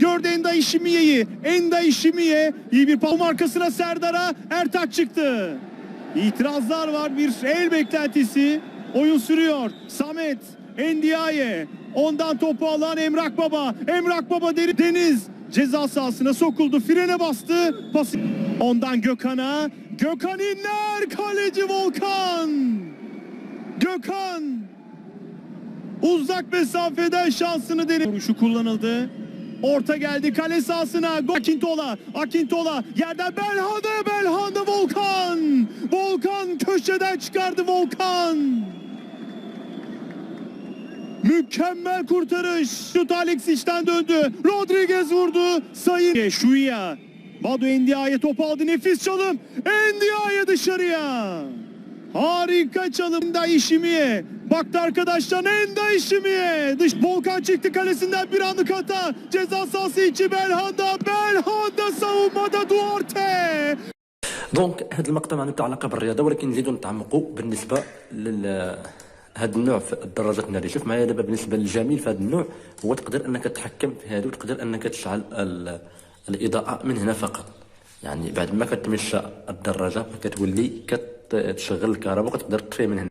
Gördü Enda İşimiye'yi. Enda İşimiye iyi bir palm arkasına Serdar'a Ertaç çıktı. İtirazlar var bir el beklentisi. Oyun sürüyor. Samet Endiaye. Ondan topu alan Emrak Baba. Emrak Baba deri Deniz ceza sahasına sokuldu. Frene bastı. Pası. Ondan Gökhan'a. Gökhan inler. Kaleci Volkan. Gökhan uzak mesafeden şansını denedi. Vuruşu kullanıldı. Orta geldi kale sahasına. Akintola. Akintola yerden Belhanda Belhanda Volkan. Volkan köşeden çıkardı Volkan. Mükemmel kurtarış. Şut Alexis'ten döndü. Rodriguez vurdu. Sayın Şuya. Badu Endia'ya top aldı. Nefis çalım. Endia'ya dışarıya. Harika çalım da işimiye. Baktı arkadaşlar Enda işimiye. Dış Volkan çıktı kalesinden bir anlık hata. Ceza sahası içi Belhanda. Belhanda savunmada Duarte. دونك هذا المقطع ما عنده علاقه بالرياضه ولكن نزيدو نتعمقوا بالنسبة لل هذا النوع في الدراجات الناريه شوف معايا دابا بالنسبة للجميل في هذا النوع هو تقدر أنك تتحكم في هذا وتقدر أنك تشعل ال- الإضاءة من هنا فقط يعني بعد ما كتمشى الدراجة كتولي كتشغل الكهرباء وكتقدر تطفي من هنا